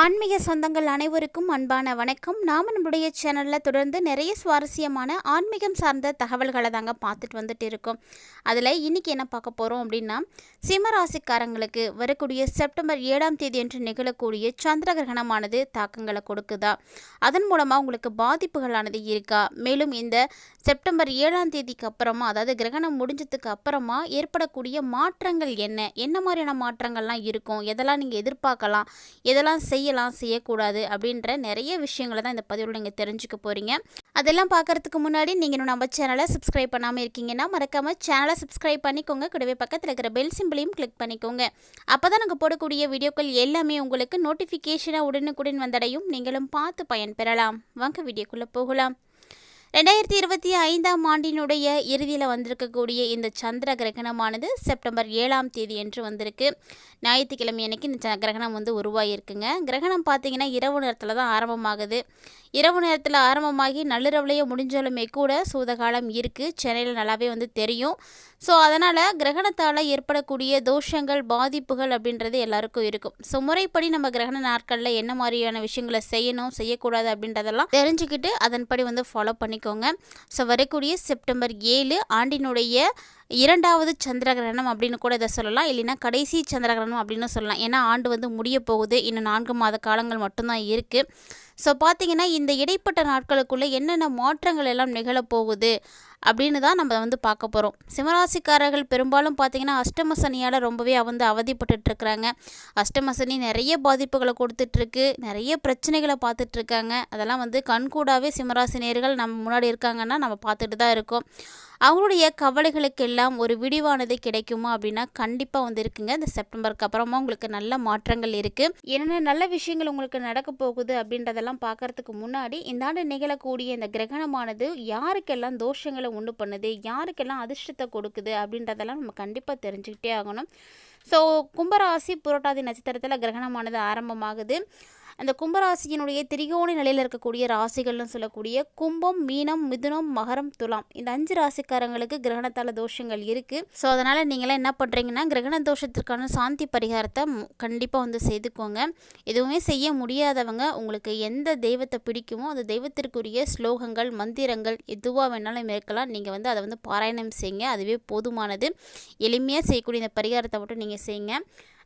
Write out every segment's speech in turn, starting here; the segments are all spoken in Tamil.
ஆன்மீக சொந்தங்கள் அனைவருக்கும் அன்பான வணக்கம். நாம் நம்முடைய சேனலில் தொடர்ந்து நிறைய சுவாரஸ்யமான ஆன்மீகம் சார்ந்த தகவல்களை தாங்க பார்த்துட்டு வந்துட்டு இருக்கோம். அதில் இன்றைக்கி என்ன பார்க்க போகிறோம் அப்படின்னா சிம்மராசிக்காரங்களுக்கு வரக்கூடிய செப்டம்பர் ஏழாம் தேதி என்று நிகழக்கூடிய சந்திர கிரகணமானது தாக்கங்களை கொடுக்குதா? அதன் மூலமாக உங்களுக்கு பாதிப்புகளானது இருக்கா? மேலும் இந்த செப்டம்பர் ஏழாம் தேதிக்கு அப்புறமா அதாவது கிரகணம் முடிஞ்சதுக்கு அப்புறமா ஏற்படக்கூடிய மாற்றங்கள் என்ன? என்ன மாதிரியான மாற்றங்கள்லாம் இருக்கும்? எதெல்லாம் நீங்கள் எதிர்பார்க்கலாம்? எதெல்லாம் செய்யலாம் செய்யக்கூடாது அப்படின்ற நிறைய விஷயங்களை தான் இந்த பதிவில் நீங்கள் தெரிஞ்சுக்க போகிறீங்க அதெல்லாம் பார்க்கறதுக்கு முன்னாடி நீங்கள் இன்னும் நம்ம சேனலை சப்ஸ்கிரைப் பண்ணாமல் இருக்கீங்கன்னா மறக்காமல் சேனலை சப்ஸ்கிரைப் பண்ணிக்கோங்க. கூடவே பக்கத்தில் இருக்கிற பெல் சிம்பிளையும் கிளிக் பண்ணிக்கோங்க. அப்போ தான் நாங்கள் போடக்கூடிய வீடியோக்கள் எல்லாமே உங்களுக்கு நோட்டிஃபிகேஷனாக உடனுக்குடன் வந்தடையும். நீங்களும் பார்த்து பயன்பெறலாம். வாங்க வீடியோக்குள்ளே போகலாம். ரெண்டாயிரத்தி இருபத்தி ஐந்தாம் ஆண்டினுடைய இறுதியில் வந்திருக்கக்கூடிய இந்த சந்திர கிரகணமானது செப்டம்பர் ஏழாம் தேதி என்று வந்திருக்கு. ஞாயிற்றுக்கிழமை அன்னைக்கு இந்த ச- கிரகணம் வந்து உருவாகியிருக்குங்க. கிரகணம் பார்த்தீங்கன்னா இரவு நேரத்தில் தான் ஆரம்பமாகுது. இரவு நேரத்தில் ஆரம்பமாகி நள்ளிரவுலேயே முடிஞ்சாலுமே கூட சூதகாலம் இருக்குது சென்னையில் நல்லாவே வந்து தெரியும். ஸோ அதனால் கிரகணத்தால் ஏற்படக்கூடிய தோஷங்கள் பாதிப்புகள் அப்படின்றது எல்லாருக்கும் இருக்கும். ஸோ முறைப்படி நம்ம கிரகண நாட்களில் என்ன மாதிரியான விஷயங்களை செய்யணும் செய்யக்கூடாது அப்படின்றதெல்லாம் தெரிஞ்சுக்கிட்டு அதன்படி வந்து ஃபாலோ பண்ணி பண்ணிக்கோங்க ஸோ வரக்கூடிய செப்டம்பர் ஏழு ஆண்டினுடைய இரண்டாவது சந்திர கிரகணம் அப்படின்னு கூட இதை சொல்லலாம். இல்லைன்னா கடைசி சந்திர கிரகணம் அப்படின்னு சொல்லலாம். ஏன்னா ஆண்டு வந்து முடிய போகுது. இன்னும் நான்கு மாத காலங்கள் மட்டும்தான் இருக்குது ஸோ பார்த்தீங்கன்னா இந்த இடைப்பட்ட நாட்களுக்குள்ளே என்னென்ன மாற்றங்கள் எல்லாம் நிகழப்போகுது அப்படின்னு தான் நம்ம வந்து பார்க்க போகிறோம் சிம்மராசிக்காரர்கள் பெரும்பாலும் பார்த்தீங்கன்னா அஷ்டம சனியால் ரொம்பவே வந்து அவதிப்பட்டுருக்குறாங்க அஷ்டமசனி அஷ்டம சனி நிறைய பாதிப்புகளை கொடுத்துட்ருக்கு. நிறைய பிரச்சனைகளை பார்த்துட்ருக்காங்க. அதெல்லாம் வந்து கண்கூடாவே சிம்மராசி நேயர்கள் நம்ம முன்னாடி இருக்காங்கன்னா நம்ம பார்த்துட்டு தான் இருக்கோம். அவங்களுடைய கவலைகளுக்கெல்லாம் ஒரு விடிவானது கிடைக்குமா அப்படின்னா கண்டிப்பாக வந்து இருக்குங்க இந்த செப்டம்பருக்கு அப்புறமா உங்களுக்கு நல்ல மாற்றங்கள் இருக்குது என்னென்ன நல்ல விஷயங்கள் உங்களுக்கு நடக்க போகுது அப்படின்றதெல்லாம் பார்க்கறதுக்கு முன்னாடி இந்த ஆண்டு நிகழக்கூடிய இந்த கிரகணமானது யாருக்கெல்லாம் தோஷங்களை உண்டு பண்ணுது யாருக்கெல்லாம் அதிர்ஷ்டத்தை கொடுக்குது அப்படின்றதெல்லாம் நம்ம கண்டிப்பாக தெரிஞ்சுக்கிட்டே ஆகணும். ஸோ கும்பராசி புரோட்டாதி நட்சத்திரத்தில் கிரகணமானது ஆரம்பமாகுது. அந்த கும்பராசியினுடைய திரிகோணி நிலையில் இருக்கக்கூடிய ராசிகள்னு சொல்லக்கூடிய கும்பம் மீனம் மிதுனம் மகரம் துலாம். இந்த அஞ்சு ராசிக்காரங்களுக்கு கிரகணத்தால் தோஷங்கள் இருக்குது ஸோ அதனால் நீங்களாம் என்ன பண்ணுறீங்கன்னா கிரகண தோஷத்திற்கான சாந்தி பரிகாரத்தை கண்டிப்பாக வந்து செய்துக்கோங்க. எதுவுமே செய்ய முடியாதவங்க உங்களுக்கு எந்த தெய்வத்தை பிடிக்குமோ அந்த தெய்வத்திற்குரிய ஸ்லோகங்கள் மந்திரங்கள் எதுவாக வேணாலும் இருக்கலாம் நீங்கள் வந்து அதை வந்து பாராயணம் செய்யுங்க. அதுவே போதுமானது. எளிமையாக செய்யக்கூடிய இந்த பரிகாரத்தை மட்டும் நீங்கள் செய்யுங்க.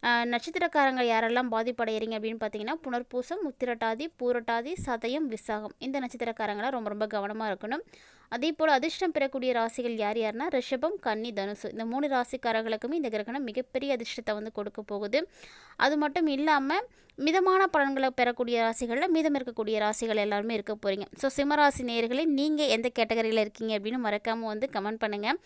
நட்சத்திரக்காரங்க யாரெல்லாம் பாதிப்படைகிறீங்க அப்படின்னு பார்த்தீங்கன்னா புனர்பூசம் உத்திரட்டாதி பூரட்டாதி சதயம் விசாகம். இந்த நட்சத்திரக்காரங்களாம் ரொம்ப ரொம்ப கவனமாக இருக்கணும். அதே போல் அதிர்ஷ்டம் பெறக்கூடிய ராசிகள் யார் யாருன்னா ரிஷபம் கன்னி தனுசு. இந்த மூணு ராசிக்காரர்களுக்குமே இந்த கிரகணம் மிகப்பெரிய அதிர்ஷ்டத்தை வந்து கொடுக்க போகுது. அது மட்டும் இல்லாமல் மிதமான பலன்களை பெறக்கூடிய ராசிகளில் மீதம் இருக்கக்கூடிய ராசிகள் எல்லாருமே இருக்க போகிறீங்க ஸோ சிம்மராசி நேர்களை நீங்கள் எந்த கேட்டகரியில் இருக்கீங்க அப்படின்னு மறக்காமல் வந்து கமெண்ட் பண்ணுங்கள்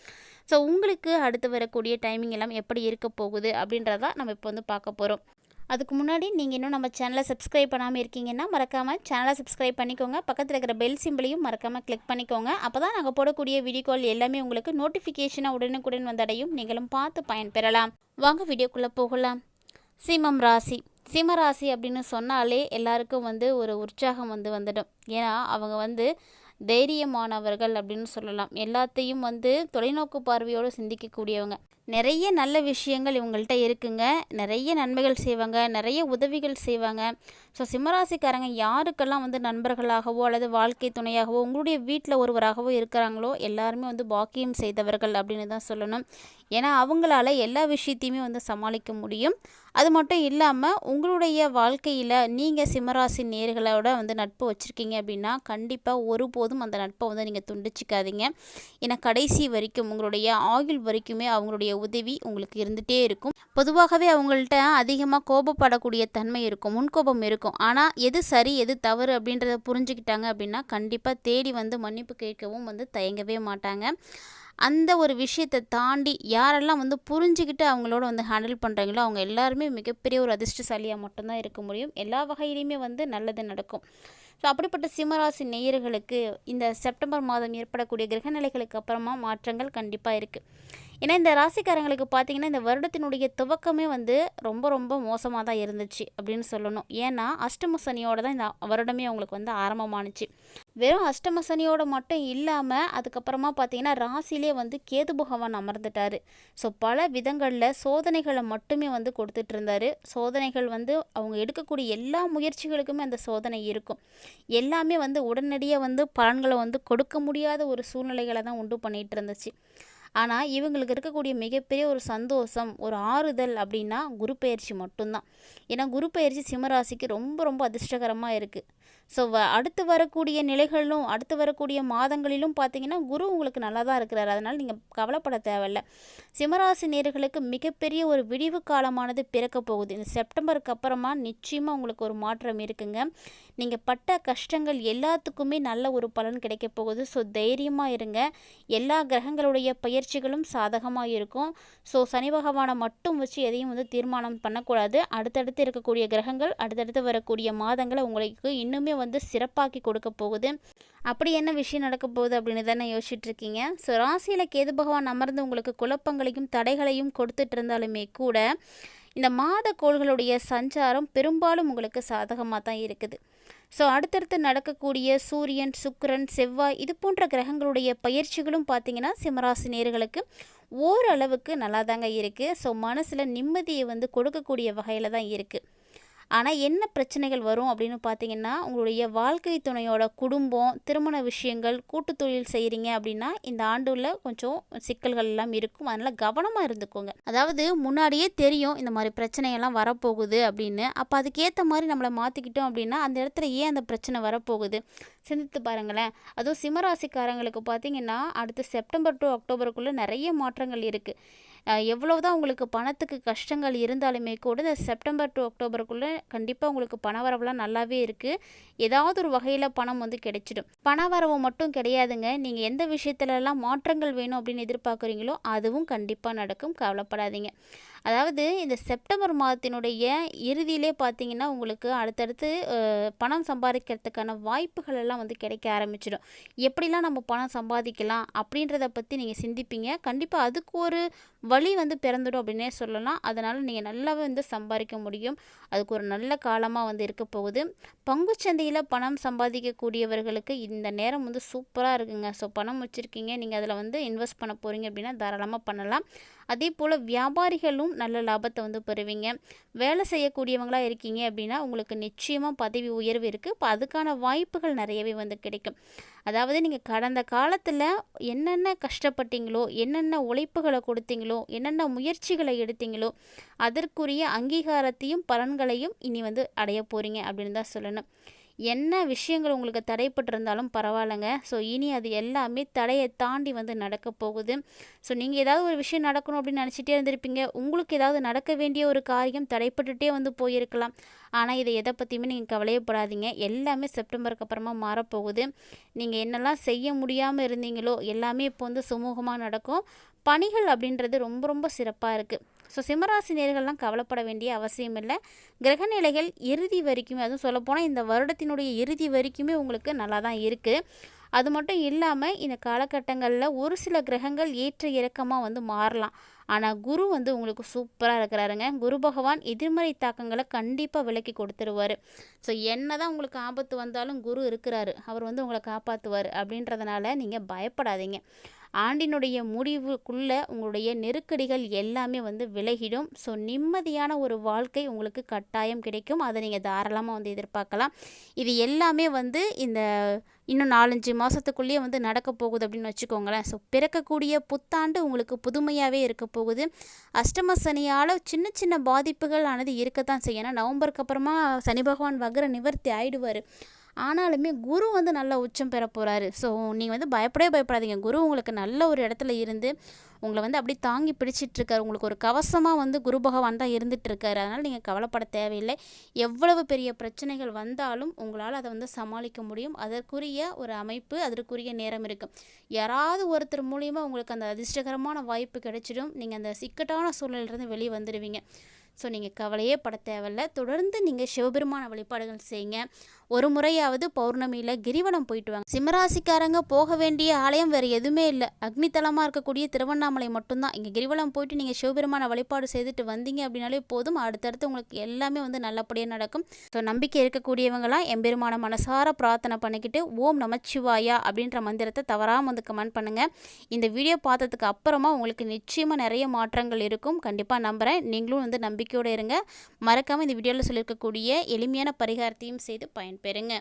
ஸோ உங்களுக்கு அடுத்து வரக்கூடிய டைமிங் எல்லாம் எப்படி இருக்க போகுது அப்படின்றதான் நம்ம இப்போ வந்து பார்க்க போகிறோம் அதுக்கு முன்னாடி நீங்கள் இன்னும் நம்ம சேனலை சப்ஸ்கிரைப் பண்ணாமல் இருக்கீங்கன்னா மறக்காமல் சேனலை சப்ஸ்கிரைப் பண்ணிக்கோங்க. பக்கத்தில் இருக்கிற பெல் சிம்பிளையும் மறக்காமல் கிளிக் பண்ணிக்கோங்க. அப்போ தான் நாங்கள் போடக்கூடிய வீடியோ கால் எல்லாமே உங்களுக்கு நோட்டிஃபிகேஷனாக உடனுக்குடன் வந்தடையும். நீங்களும் பார்த்து பயன்பெறலாம். வாங்க வீடியோக்குள்ளே போகலாம். சிம்மம் ராசி. சிம்ம ராசி அப்படின்னு சொன்னாலே எல்லாருக்கும் வந்து ஒரு உற்சாகம் வந்து வந்துடும். ஏன்னா அவங்க வந்து தைரியமானவர்கள் அப்படின்னு சொல்லலாம். எல்லாத்தையும் வந்து தொலைநோக்கு பார்வையோடு சிந்திக்கக்கூடியவங்க. நிறைய நல்ல விஷயங்கள் இவங்கள்ட்ட இருக்குங்க. நிறைய நன்மைகள் செய்வாங்க. நிறைய உதவிகள் செய்வாங்க. ஸோ சிம்மராசிக்காரங்க யாருக்கெல்லாம் வந்து நண்பர்களாகவோ அல்லது வாழ்க்கை துணையாகவோ உங்களுடைய வீட்டில் ஒருவராகவோ இருக்கிறாங்களோ எல்லாருமே வந்து பாக்கியம் செய்தவர்கள் அப்படின்னு தான் சொல்லணும். ஏன்னா அவங்களால எல்லா விஷயத்தையுமே வந்து சமாளிக்க முடியும். அது மட்டும் இல்லாமல் உங்களுடைய வாழ்க்கையில் நீங்கள் சிம்மராசி நேர்களோட வந்து நட்பு வச்சுருக்கீங்க அப்படின்னா கண்டிப்பாக ஒருபோதும் அந்த நட்பை வந்து நீங்கள் துண்டிச்சிக்காதீங்க. ஏன்னா கடைசி வரைக்கும் உங்களுடைய ஆயுள் வரைக்குமே அவங்களுடைய உதவி உங்களுக்கு இருந்துகிட்டே இருக்கும். பொதுவாகவே அவங்கள்ட்ட அதிகமாக கோபப்படக்கூடிய தன்மை இருக்கும் முன்கோபம் இருக்கும். ஆனால் எது சரி எது தவறு அப்படின்றத புரிஞ்சுக்கிட்டாங்க அப்படின்னா கண்டிப்பாக தேடி வந்து மன்னிப்பு கேட்கவும் வந்து தயங்கவே மாட்டாங்க. அந்த ஒரு விஷயத்தை தாண்டி யாரெல்லாம் வந்து புரிஞ்சுக்கிட்டு அவங்களோட வந்து ஹேண்டில் பண்ணுறாங்களோ அவங்க எல்லாருமே மிகப்பெரிய ஒரு அதிர்ஷ்டசாலியாக மட்டும்தான் இருக்க முடியும். எல்லா வகையிலையுமே வந்து நல்லது நடக்கும். ஸோ அப்படிப்பட்ட சிம்மராசி நேயர்களுக்கு இந்த செப்டம்பர் மாதம் ஏற்படக்கூடிய கிரகநிலைகளுக்கு அப்புறமா மாற்றங்கள் கண்டிப்பாக இருக்குது ஏன்னா இந்த ராசிக்காரங்களுக்கு பார்த்தீங்கன்னா இந்த வருடத்தினுடைய துவக்கமே வந்து ரொம்ப ரொம்ப மோசமாக தான் இருந்துச்சு அப்படின்னு சொல்லணும். ஏன்னா அஷ்டம சனியோட தான் இந்த வருடமே அவங்களுக்கு வந்து ஆரம்பமானுச்சு. வெறும் அஷ்டம சனியோட மட்டும் இல்லாமல் அதுக்கப்புறமா பார்த்தீங்கன்னா ராசிலே வந்து கேது பகவான் அமர்ந்துட்டார். ஸோ பல விதங்களில் சோதனைகளை மட்டுமே வந்து கொடுத்துட்டு இருந்தார் சோதனைகள் வந்து அவங்க எடுக்கக்கூடிய எல்லா முயற்சிகளுக்குமே அந்த சோதனை இருக்கும். எல்லாமே வந்து உடனடியாக வந்து பலன்களை வந்து கொடுக்க முடியாத ஒரு சூழ்நிலைகளை தான் உண்டு பண்ணிகிட்டு இருந்துச்சு ஆனால் இவங்களுக்கு இருக்கக்கூடிய மிகப்பெரிய ஒரு சந்தோஷம் ஒரு ஆறுதல் அப்படின்னா குரு பயிற்சி மட்டும்தான். ஏன்னா குரு பயிற்சி சிம்மராசிக்கு ரொம்ப ரொம்ப அதிர்ஷ்டகரமாக இருக்குது ஸோ வ அடுத்து வரக்கூடிய நிலைகளிலும் அடுத்து வரக்கூடிய மாதங்களிலும் பார்த்தீங்கன்னா குரு உங்களுக்கு நல்லா தான் இருக்கிறார். அதனால் நீங்கள் கவலைப்பட தேவையில்ல. சிம்மராசி நேர்களுக்கு மிகப்பெரிய ஒரு விடிவு காலமானது பிறக்க போகுது. இந்த செப்டம்பருக்கு அப்புறமா நிச்சயமாக உங்களுக்கு ஒரு மாற்றம் இருக்குங்க. நீங்கள் பட்ட கஷ்டங்கள் எல்லாத்துக்குமே நல்ல ஒரு பலன் கிடைக்க போகுது. ஸோ தைரியமாக இருங்க. எல்லா கிரகங்களுடைய பயிற்சிகளும் சாதகமாக இருக்கும். ஸோ சனி பகவானை மட்டும் வச்சு எதையும் வந்து தீர்மானம் பண்ணக்கூடாது. அடுத்தடுத்து இருக்கக்கூடிய கிரகங்கள் அடுத்தடுத்து வரக்கூடிய மாதங்களை உங்களுக்கு இன்னுமே வந்து சிறப்பாக்கி கொடுக்க போகுது. அப்படி என்ன விஷயம் நடக்க போகுது அப்படின்னு தானே யோசிச்சுட்டு இருக்கீங்க ஸோ ராசியில் கேது பகவான் அமர்ந்து உங்களுக்கு குழப்பங்களையும் தடைகளையும் கொடுத்துட்டு இருந்தாலுமே கூட இந்த மாத கோள்களுடைய சஞ்சாரம் பெரும்பாலும் உங்களுக்கு சாதகமாக தான் இருக்குது. ஸோ அடுத்தடுத்து நடக்கக்கூடிய சூரியன் சுக்கரன் செவ்வாய் இது போன்ற கிரகங்களுடைய பயிற்சிகளும் பார்த்தீங்கன்னா சிம்மராசி நேர்களுக்கு ஓரளவுக்கு நல்லா தாங்க இருக்குது ஸோ மனசில் நிம்மதியை வந்து கொடுக்கக்கூடிய வகையில் தான் இருக்குது ஆனால் என்ன பிரச்சனைகள் வரும் அப்படின்னு பார்த்தீங்கன்னா உங்களுடைய வாழ்க்கை துணையோட குடும்பம் திருமண விஷயங்கள் கூட்டு தொழில் செய்கிறீங்க அப்படின்னா இந்த ஆண்டுல கொஞ்சம் சிக்கல்கள் எல்லாம் இருக்கும். அதனால் கவனமாக இருந்துக்கோங்க. அதாவது முன்னாடியே தெரியும் இந்த மாதிரி பிரச்சனையெல்லாம் வரப்போகுது அப்படின்னு. அப்போ அதுக்கேற்ற மாதிரி நம்மளை மாற்றிக்கிட்டோம் அப்படின்னா அந்த இடத்துல ஏன் அந்த பிரச்சனை வரப்போகுது? சிந்தித்து பாருங்களேன். அதுவும் சிம்மராசிக்காரங்களுக்கு பார்த்தீங்கன்னா அடுத்த செப்டம்பர் டு அக்டோபருக்குள்ளே நிறைய மாற்றங்கள் இருக்குது எவ்வளோ தான் உங்களுக்கு பணத்துக்கு கஷ்டங்கள் இருந்தாலுமே கூட இந்த செப்டம்பர் டு அக்டோபருக்குள்ளே கண்டிப்பாக உங்களுக்கு பண வரவுலாம் நல்லாவே இருக்குது ஏதாவது ஒரு வகையில் பணம் வந்து கிடைச்சிடும். பண வரவு மட்டும் கிடையாதுங்க. நீங்கள் எந்த விஷயத்துலலாம் மாற்றங்கள் வேணும் அப்படின்னு எதிர்பார்க்குறீங்களோ அதுவும் கண்டிப்பாக நடக்கும். கவலைப்படாதீங்க. அதாவது இந்த செப்டம்பர் மாதத்தினுடைய இறுதியிலே பார்த்தீங்கன்னா உங்களுக்கு அடுத்தடுத்து பணம் சம்பாதிக்கிறதுக்கான வாய்ப்புகள் எல்லாம் வந்து கிடைக்க ஆரம்பிச்சிடும். எப்படிலாம் நம்ம பணம் சம்பாதிக்கலாம் அப்படின்றத பற்றி நீங்கள் சிந்திப்பீங்க. கண்டிப்பாக அதுக்கு ஒரு வழி வந்து பிறந்துடும் அப்படின்னே சொல்லலாம். அதனால் நீங்கள் நல்லாவே வந்து சம்பாதிக்க முடியும். அதுக்கு ஒரு நல்ல காலமாக வந்து இருக்க போகுது. பங்குச்சந்தையில் பணம் சம்பாதிக்கக்கூடியவர்களுக்கு இந்த நேரம் வந்து சூப்பராக இருக்குங்க. ஸோ பணம் வச்சுருக்கீங்க. நீங்கள் அதில் வந்து இன்வெஸ்ட் பண்ண போகிறீங்க அப்படின்னா தாராளமாக பண்ணலாம். அதே போல் வியாபாரிகளும் நல்ல லாபத்தை வந்து பெறுவீங்க. வேலை செய்யக்கூடியவங்களாக இருக்கீங்க அப்படின்னா உங்களுக்கு நிச்சயமாக பதவி உயர்வு இருக்குது இப்போ அதுக்கான வாய்ப்புகள் நிறையவே வந்து கிடைக்கும். அதாவது நீங்கள் கடந்த காலத்தில் என்னென்ன கஷ்டப்பட்டீங்களோ என்னென்ன உழைப்புகளை கொடுத்தீங்களோ என்னென்ன முயற்சிகளை எடுத்தீங்களோ அதற்குரிய அங்கீகாரத்தையும் பலன்களையும் இனி வந்து அடைய போகிறீங்க அப்படின்னு தான் சொல்லணும். என்ன விஷயங்கள் உங்களுக்கு தடைப்பட்டிருந்தாலும் பரவாயில்லைங்க. ஸோ இனி அது எல்லாமே தடையை தாண்டி வந்து நடக்க போகுது. ஸோ நீங்கள் ஏதாவது ஒரு விஷயம் நடக்கணும் அப்படின்னு நினச்சிட்டே இருந்திருப்பீங்க. உங்களுக்கு ஏதாவது நடக்க வேண்டிய ஒரு காரியம் தடைப்பட்டுட்டே வந்து போயிருக்கலாம். ஆனால் இதை எதை பற்றியுமே நீங்கள் கவலையப்படாதீங்க. எல்லாமே செப்டம்பருக்கு அப்புறமா மாறப்போகுது நீங்கள் என்னெல்லாம் செய்ய முடியாமல் இருந்தீங்களோ எல்லாமே இப்போ வந்து சுமூகமாக நடக்கும். பணிகள் அப்படின்றது ரொம்ப ரொம்ப சிறப்பாக இருக்குது ஸோ சிம்மராசி நேர்கள்லாம் கவலைப்பட வேண்டிய அவசியம் இல்லை. கிரகநிலைகள் இறுதி வரைக்குமே அதுவும் சொல்லப்போனால் இந்த வருடத்தினுடைய இறுதி வரைக்குமே உங்களுக்கு நல்லா தான் இருக்குது அது மட்டும் இல்லாமல் இந்த காலகட்டங்களில் ஒரு சில கிரகங்கள் ஏற்ற இறக்கமாக வந்து மாறலாம். ஆனால் குரு வந்து உங்களுக்கு சூப்பராக இருக்கிறாருங்க. குரு பகவான் எதிர்மறை தாக்கங்களை கண்டிப்பாக விலக்கி கொடுத்துருவார். ஸோ என்ன தான் உங்களுக்கு ஆபத்து வந்தாலும் குரு இருக்கிறாரு. அவர் வந்து உங்களை காப்பாற்றுவார் அப்படின்றதுனால நீங்கள் பயப்படாதீங்க. ஆண்டினுடைய முடிவுக்குள்ளே உங்களுடைய நெருக்கடிகள் எல்லாமே வந்து விலகிடும். ஸோ நிம்மதியான ஒரு வாழ்க்கை உங்களுக்கு கட்டாயம் கிடைக்கும். அதை நீங்கள் தாராளமாக வந்து எதிர்பார்க்கலாம். இது எல்லாமே வந்து இந்த இன்னும் நாலஞ்சு மாதத்துக்குள்ளேயே வந்து நடக்க போகுது அப்படின்னு வச்சுக்கோங்களேன். ஸோ பிறக்கக்கூடிய புத்தாண்டு உங்களுக்கு புதுமையாகவே இருக்க போகுது. அஷ்டம சனியால் சின்ன சின்ன பாதிப்புகள் ஆனது இருக்கத்தான் செய்யும். ஏன்னா நவம்பருக்கு அப்புறமா சனி பகவான் வகர நிவர்த்தி ஆயிடுவார். ஆனாலுமே குரு வந்து நல்ல உச்சம் பெற போகிறாரு ஸோ நீங்கள் வந்து பயப்படவே பயப்படாதீங்க. குரு உங்களுக்கு நல்ல ஒரு இடத்துல இருந்து உங்களை வந்து அப்படி தாங்கி பிடிச்சிட்ருக்காரு. உங்களுக்கு ஒரு கவசமாக வந்து குரு பகவான் தான் இருந்துகிட்ருக்காரு அதனால் நீங்கள் கவலைப்பட தேவையில்லை. எவ்வளவு பெரிய பிரச்சனைகள் வந்தாலும் உங்களால் அதை வந்து சமாளிக்க முடியும். அதற்குரிய ஒரு அமைப்பு அதற்குரிய நேரம் இருக்கும் யாராவது ஒருத்தர் மூலியமாக உங்களுக்கு அந்த அதிர்ஷ்டகரமான வாய்ப்பு கிடைச்சிடும். நீங்கள் அந்த சிக்கட்டான சூழலிருந்து வெளியே வந்துடுவீங்க ஸோ நீங்கள் கவலையே பட தேவையில்ல. தொடர்ந்து நீங்கள் சிவபெருமான வழிபாடுகள் செய்யுங்க. ஒரு முறையாவது பௌர்ணமியில் கிரிவலம் போயிட்டு வாங்க. சிம்மராசிக்காரங்க போக வேண்டிய ஆலயம் வேறு எதுவுமே இல்லை. அக்னித்தலமாக இருக்கக்கூடிய திருவண்ணாமலை மட்டும்தான். இங்கே கிரிவலம் போயிட்டு நீங்கள் சிவபெருமான வழிபாடு செய்துட்டு வந்தீங்க அப்படின்னாலே போதும். அடுத்தடுத்து உங்களுக்கு எல்லாமே வந்து நல்லபடியாக நடக்கும். ஸோ நம்பிக்கை இருக்கக்கூடியவங்களாம் எம்பெருமான மனசார பிரார்த்தனை பண்ணிக்கிட்டு ஓம் நமச்சிவாயா அப்படின்ற மந்திரத்தை தவறாமல் வந்து கமெண்ட் பண்ணுங்கள் இந்த வீடியோ பார்த்ததுக்கு அப்புறமா உங்களுக்கு நிச்சயமாக நிறைய மாற்றங்கள் இருக்கும். கண்டிப்பாக நம்புகிறேன் நீங்களும் வந்து நம்பிக்கையோடு இருங்க. மறக்காமல் இந்த வீடியோவில் சொல்லியிருக்கக்கூடிய எளிமையான பரிகாரத்தையும் செய்து பெறுங்க.